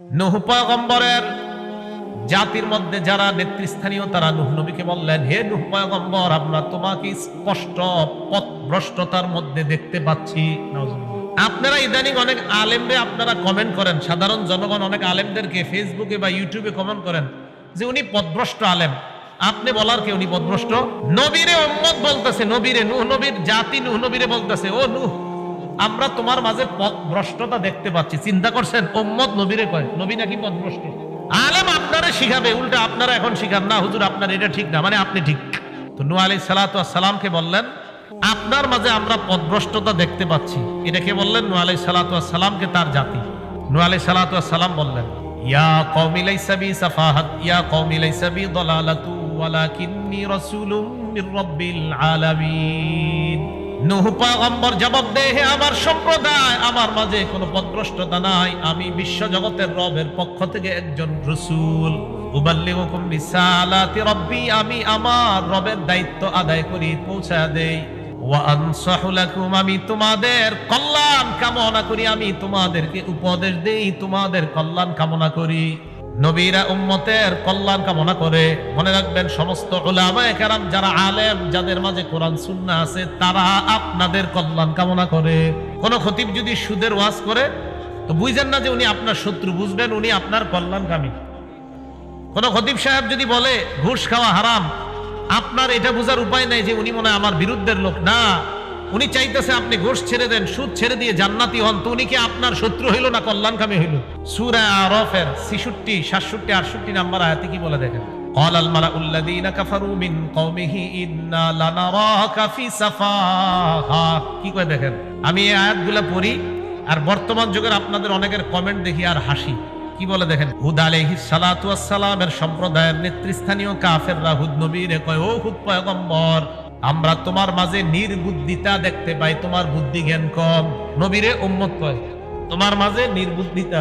নুহ জাতির মধ্যে যারা নেতৃস্থানীয়, তারা নুহ নবীকে বললেন, হে নুহ পয়গম্বর, আমরা তোমাকে স্পষ্ট পথভ্রষ্টতার মধ্যে দেখতে পাচ্ছি। আপনারা ইদানিং অনেক আলেমরে আপনারা কমেন্ট করেন, সাধারণ জনগণ অনেক আলেমদেরকে ফেসবুকে বা ইউটিউবে কমেন্ট করেন যে উনি পথভ্রষ্ট আলেম। আপনি বলার কে উনি পথভ্রষ্ট? নবীরে উম্মত বলতেছে, নবীরে নুহ, নবীর জাতি নুহ, নবীরে বলতেছে, ও নুহ আমরা তোমার মাঝে ভ্রষ্টতা দেখতে পাচ্ছি। চিন্তা করছেন ওম্মদ নবীরে কয়, নবী নাকি পথ ভ্রষ্ট? আলেম আপনারা শিখাবে, উল্টা আপনারা এখন শিখান। না, হুজুর, আপনার এটা ঠিক না মানে আপনি ঠিক। তো নু আলী সালাতামকে বললেন, আপনার মাঝে আমরা পথভ্রষ্টতা দেখতে পাচ্ছি। এটা কে বললেন? নু আলাই সালাতামকে তার জাতি। নু আলাই সালাতাম বললেন, ইয়া কওমি লাইসা বি সাফাহাত, ইয়া কওমি লাইসা বি দালালাতু, ওয়ালাকিন্নী রাসূলুম মির রাব্বিল আলামিন। আমার সম্প্রদায়, আমার মাঝে নাই। আমি বিশ্ব জগতের রবের পক্ষ থেকে একজন রব্বি, আমি আমার রবের দায়িত্ব আদায় করি দেই। আমি তোমাদের কল্যাণ কামনা করি, আমি তোমাদেরকে উপদেশ দেই, তোমাদের কল্যাণ কামনা করি। নবীরা উম্মতের কল্যাণ কামনা করে। মনে রাখবেন, সমস্ত ওলামায়ে যারা আলেম, যাদের মাঝে কোরআন, সুন্নাহ আছে, তারা আপনাদের কল্যাণ কামনা করে। কোন খতিব যদি সুদের ওয়াজ করে, তো বুঝেন না যে উনি আপনার শত্রু, বুঝবেন উনি আপনার কল্যাণকামী। কোন খতিব সাহেব যদি বলে, ঘুষ খাওয়া হারাম। আপনার এটা বোঝার উপায় নাই যে উনি মনে আমার বিরুদ্ধের লোক। না উনি চাইতেছে আপনি ঘুষ ছেড়ে দেন সুদ ছেড়ে দিয়ে জান্নাতি হন তো উনি কি আপনার শত্রু হইল না কল্যাণকামী হইল সুরা আরফের ছিষট্টি সাতষট্টি আটষট্টি নাম্বার আয়াতে কি বলে দেখেন قال الملأ الذين كفروا من قومه إنا لنراك في سفاهة কি কয় দেখেন আমি এই আয়াতগুলো পড়ি আর বর্তমান যুগের আপনাদের অনেকের কমেন্ট দেখি আর হাসি কি বলে দেখেন হুদ আলাইহি সালাতু সালামের সম্প্রদায়ের নেতৃস্থানীয় কাফেররা হুদ নবীরে কয় ও হুদ পয়গম্বর আমরা তোমার মাঝে নির্বুদ্ধিতা দেখতে পাই, তোমার বুদ্ধি জ্ঞান কম। নবীরে উম্মত কয়, তোমার মাঝে নির্বুদ্ধিতা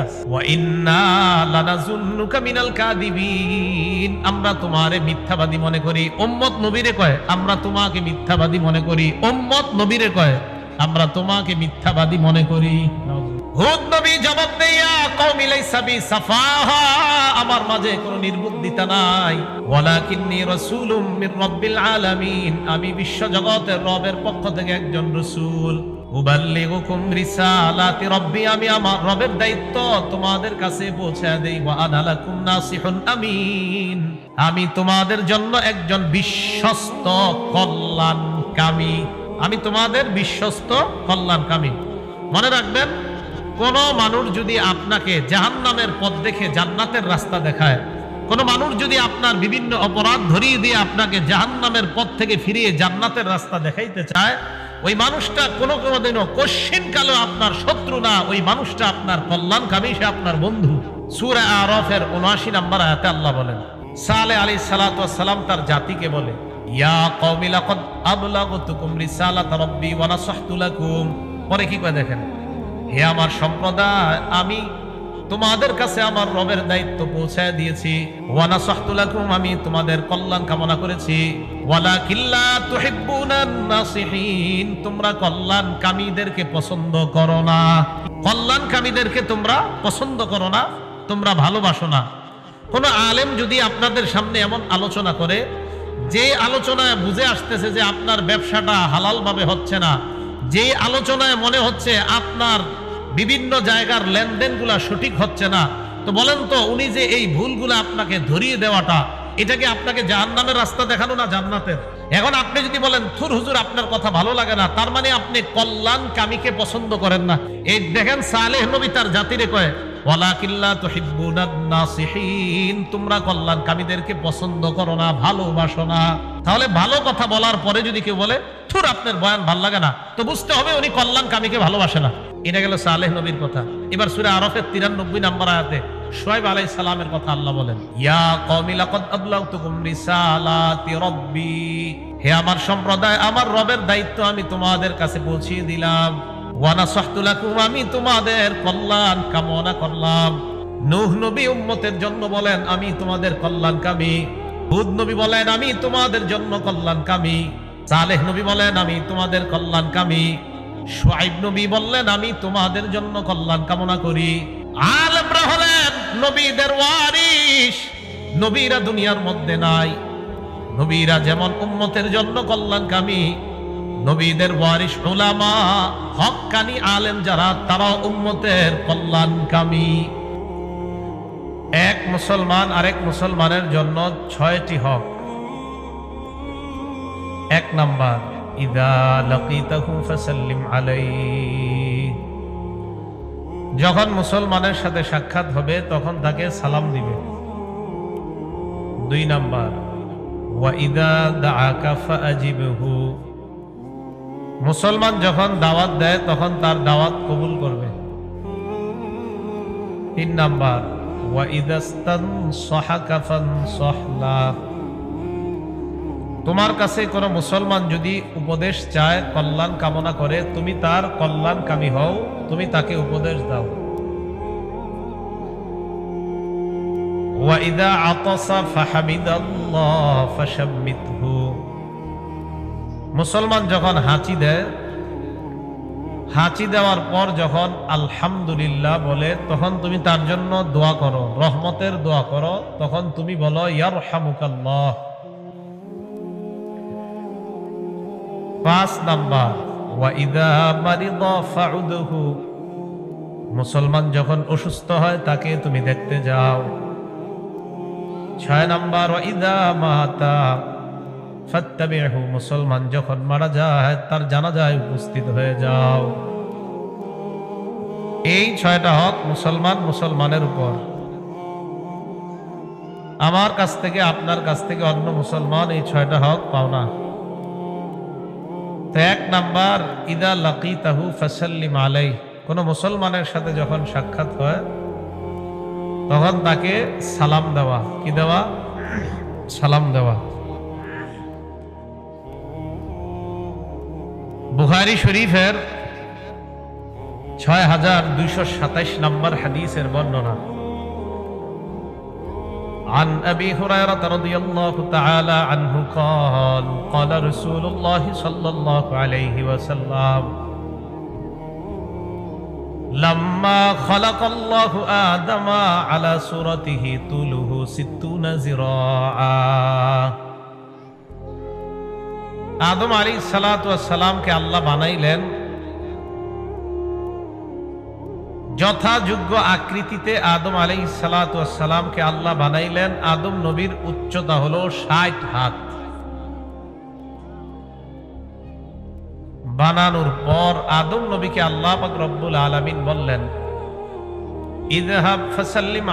আমরা তোমারে মিথ্যাবাদী মনে করি। উম্মত নবীরে কয়, আমরা তোমাকে মিথ্যাবাদী মনে করি। উম্মত নবীরে কয়, আমরা তোমাকে মিথ্যাবাদী মনে করি। হুদ নবী জবাব দেয়া কওমি লাইসা বি সাফাহা আমার মাঝে কোনো নির্বুদ্ধিতা নাই। ওয়ালাকিন্নী রাসূলুম মির রাব্বিল আলামিন আমি বিশ্ব জগতের রবের পক্ষ থেকে একজন রাসূল। উবাল্লিগুকুম রিসালাতি রাব্বি আমি আমার রবের দায়িত্ব তোমাদের কাছে পৌঁছে দেই। ওয়া আনা লাকুম নাসিহুন আমিন আমি তোমাদের জন্য একজন বিশ্বস্ত কল্যাণকামী। আমি তোমাদের বিশ্বস্ত কল্যাণকামী। মনে রাখবেন কোন মানুষ যদি আপনাকে জাহান্নামের পথ দেখে জান্নাতের রাস্তা দেখায়, কোন মানুষ যদি আপনার বিভিন্ন অপরাধ ধরিয়ে দিয়ে আপনাকে জাহান্নামের পথ থেকে ফিরিয়ে জান্নাতের রাস্তা দেখাইতে চায়, ওই মানুষটা কোনো কোনোদিনও কশ্চিন কালো আপনার শত্রু না, ওই মানুষটা আপনার কল্যাণকামী সে আপনার বন্ধু। সুরা আরফের উনআশি নাম্বার আয়াতে আল্লাহ বলেন, সালে আলী সালাম তার জাতিকে বলে, ইয়া লাকুম। পরে কি করে দেখেন? হে আমার সম্প্রদায়, আমি তোমাদের কাছে আমার রবের দায়িত্ব পৌঁছায় দিয়েছি। ওয়ানা সাহতুলাকুম আমি তোমাদের কল্যাণ কামনা করেছি। ওয়ালা কিল্লা তুহিব্বুনান নাসিহিন, তোমরা কল্যাণ কামীদেরকে পছন্দ করো না। কল্যাণ কামীদেরকে তোমরা পছন্দ করো না, তোমরা ভালোবাসো না। কোন আলেম যদি আপনাদের সামনে এমন আলোচনা করে, যে আলোচনায় বুঝে আসতেছে যে আপনার ব্যবসাটা হালালভাবে হচ্ছে না যে আলোচনায় মনে হচ্ছে আপনার বিভিন্ন জায়গার লেনদেনগুলা সঠিক হচ্ছে না, তো বলেন তো উনি যে এই ভুলগুলো আপনাকে ধরিয়ে দেওয়াটা এটাকে আপনাকে জাহান্নামের রাস্তা দেখানো না জান্নাতের? এখন আপনি যদি বলেন, থুর হুজুর, আপনার কথা ভালো লাগে না। তার মানে আপনি কল্যাণ কামিকে পছন্দ করেন না। এই দেখেন সালেহ নবী তার জাতিরে কয় ওয়ালাকিল্লা তুহিব্বুনান নাসিহিন, তোমরা পছন্দ করো না, ভালোবাসো না। তাহলে ভালো কথা বলার পরে যদি কেউ বলে, থুর, আপনার বয়ান ভালো লাগে না, তো বুঝতে হবে উনি কল্যাণ কামীকে ভালোবাসে না। এটা গেল সালেহ নবীর কথা। এবার সূরা আরফের 93 নম্বর আয়াতে শুআয়ব আলাইহিস সালামের কথা আল্লাহ বলেন, ইয়া কওমি লাকাদ আবলাগতুকুম রিসালাতি রাব্বি, হে আমার সম্প্রদায়, আমার রবের দায়িত্ব আমি তোমাদের কাছে পৌঁছিয়ে দিলাম। ওয়ানা সাহতুলাকুম আমি তোমাদের কল্যাণ কামনা করলাম। নূহ নবী উম্মতের জন্য বলেন, আমি তোমাদের কল্যাণকামী। হুদ নবী বলেন, আমি তোমাদের জন্য কল্যাণকামী। সালেহ নবী বলেন, আমি তোমাদের কল্যাণকামী। সোয়াইব নবী বললেন, আমি তোমাদের জন্য কল্যাণ কামনা করি। আলমরা হলেন নবীদের ওয়ারিস নবীরা দুনিয়ার মধ্যে নাই। নবীরা যেমন উম্মতের জন্য কল্যাণকামী নবীদের ওয়ারিস উলামা, হকানি আলেম যারা তারা উম্মতের কল্যাণকামী। এক মুসলমান আরেক মুসলমানের জন্য ছয়টি হক। এক নাম্বার, ইদা লাকিতাহু ফাসাল্লিম যখন মুসলমানের সাথে সাক্ষাৎ হবে, তখন তাকে সালাম দিবে। দুই নাম্বার, ওয়া ইদা দাআকা ফাআজিবহু। মুসলমান যখন দাওয়াত দেয়, তখন তার দাওয়াত কবুল করবে। তিন নাম্বার তোমার কাছে কোন মুসলমান যদি উপদেশ চায়, কল্যাণ কামনা করে, তুমি তার কল্যাণকামী হও, তুমি তাকে উপদেশ দাও। ওয়াইদা আতসা ফাহামিদ ফাশাম্মিতহু। মুসলমান যখন হাঁচি দেয়, হাঁচি দেওয়ার পর যখন আলহামদুলিল্লাহ বলে, তখন তুমি তার জন্য দোয়া করো, রহমতের দোয়া করো, তখন তুমি বলো, ইয়ারহামুকাল্লাহ। পাঁচ নাম্বার মুসলমান যখন অসুস্থ হয়, তাকে তুমি দেখতে যাও। ছয় নাম্বার ওয়াইদা মাতা। ফাত্তাবিহু, মুসলমান যখন মারা যায়, তার জানাজায় উপস্থিত হয়ে যাও। এই ছয়টা হক মুসলমান মুসলমানের উপর। আমার কাছ থেকে, আপনার কাছ থেকে অন্য মুসলমান এই ছয়টা হক পাও না। তো এক নাম্বার, ইদা লাকি তাহু ফাসাল্লিম আলাই কোন মুসলমানের সাথে যখন সাক্ষাৎ হয়, তখন তাকে সালাম দেওয়া। কি দেওয়া? সালাম দেওয়া। বুখারি শরীফের ছয় হাজার দুইশো সাতাইশ নম্বর হাদিসের বর্ণনা عن أبي هريرة رضي الله تعالى عنه قال قال رسول الله صلى الله عليه وسلم لما خلق الله آدم على صورته طوله ستون زراعا আদম আলী সালাতামকে আল্লাহ বানাইলেন যথাযোগ্য আকৃতিতে আদম আলী সালাতামকে আল্লাহ বানাইলেন। আদম নবীর উচ্চতা হলো ষাট হাত। বানানোর পর আদম নবীকে আল্লাহ পাক রব্বুল আলামিন বললেন ইদহাব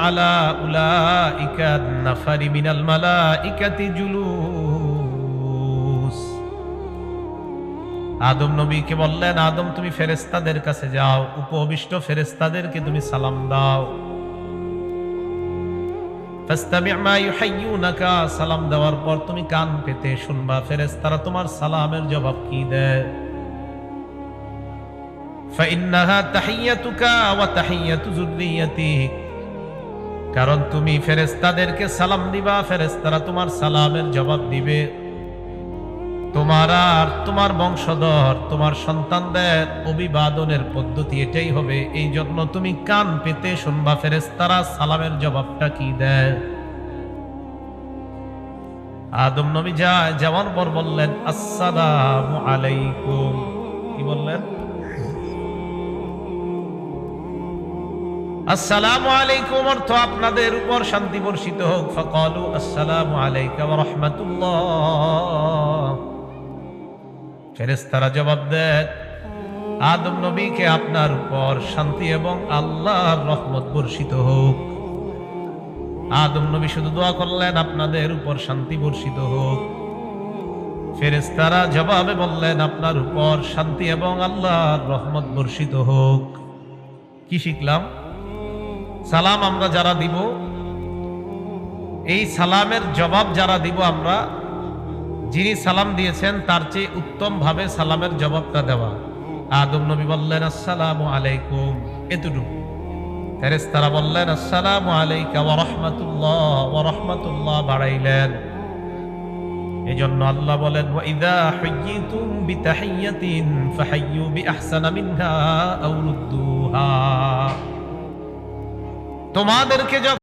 আলা উলাইকা নাফারি মিনাল মালাইকাতি জুলুস আদম নবীকে বললেন, আদম, তুমি ফেরেস্তাদের কাছে যাও, উপবিষ্ট ফেরেস্তাদেরকে তুমি সালাম দাও। সালাম দেওয়ার পর তুমি কান পেতে শুনবা ফেরেস তারা তোমার সালামের জবাব কি দেয়? কারণ তুমি ফেরেস্তাদেরকে সালাম দিবা ফেরেস্তারা তোমার সালামের জবাব দিবে। তোমার আর তোমার বংশধর, তোমার সন্তানদের অভিবাদনের পদ্ধতি এটাই হবে। এই জন্য তুমি কান পেতে শুনবা, ফেরেশতারা সালামের জবাবটা কি দেয়? আদম নবী যায় যাওয়ার পর বললেন, আসসালাম আলাইকুম। কি বললেন? আসসালামু আলাইকুম অর্থ আপনাদের উপর শান্তি বর্ষিত হোক। ফকালু, আসসালামু আলাইকুম রাহমাতুল্লাহ। ফেরেশতারা জবাব দেন আদম নবীকে আপনার উপর শান্তি এবং আল্লাহর রহমত বর্ষিত হোক। আদম নবী শুধু দোয়া করলেন, আপনাদের উপর শান্তি বর্ষিত হোক। ফেরেশতারা জবাবে বললেন, আপনার উপর শান্তি এবং আল্লাহর রহমত বর্ষিত হোক। কি শিখলাম? সালাম আমরা যারা দিব, এই সালামের জবাব যারা দিব আমরা যিনি সালাম দিয়েছেন, তার চেয়ে উত্তম ভাবে সালামের জবাবটা দেওয়া। আদম নবী বললেন, আসসালামু আলাইকুম। এতটুকু। আল্লাহ বলেন তোমাদেরকে যখন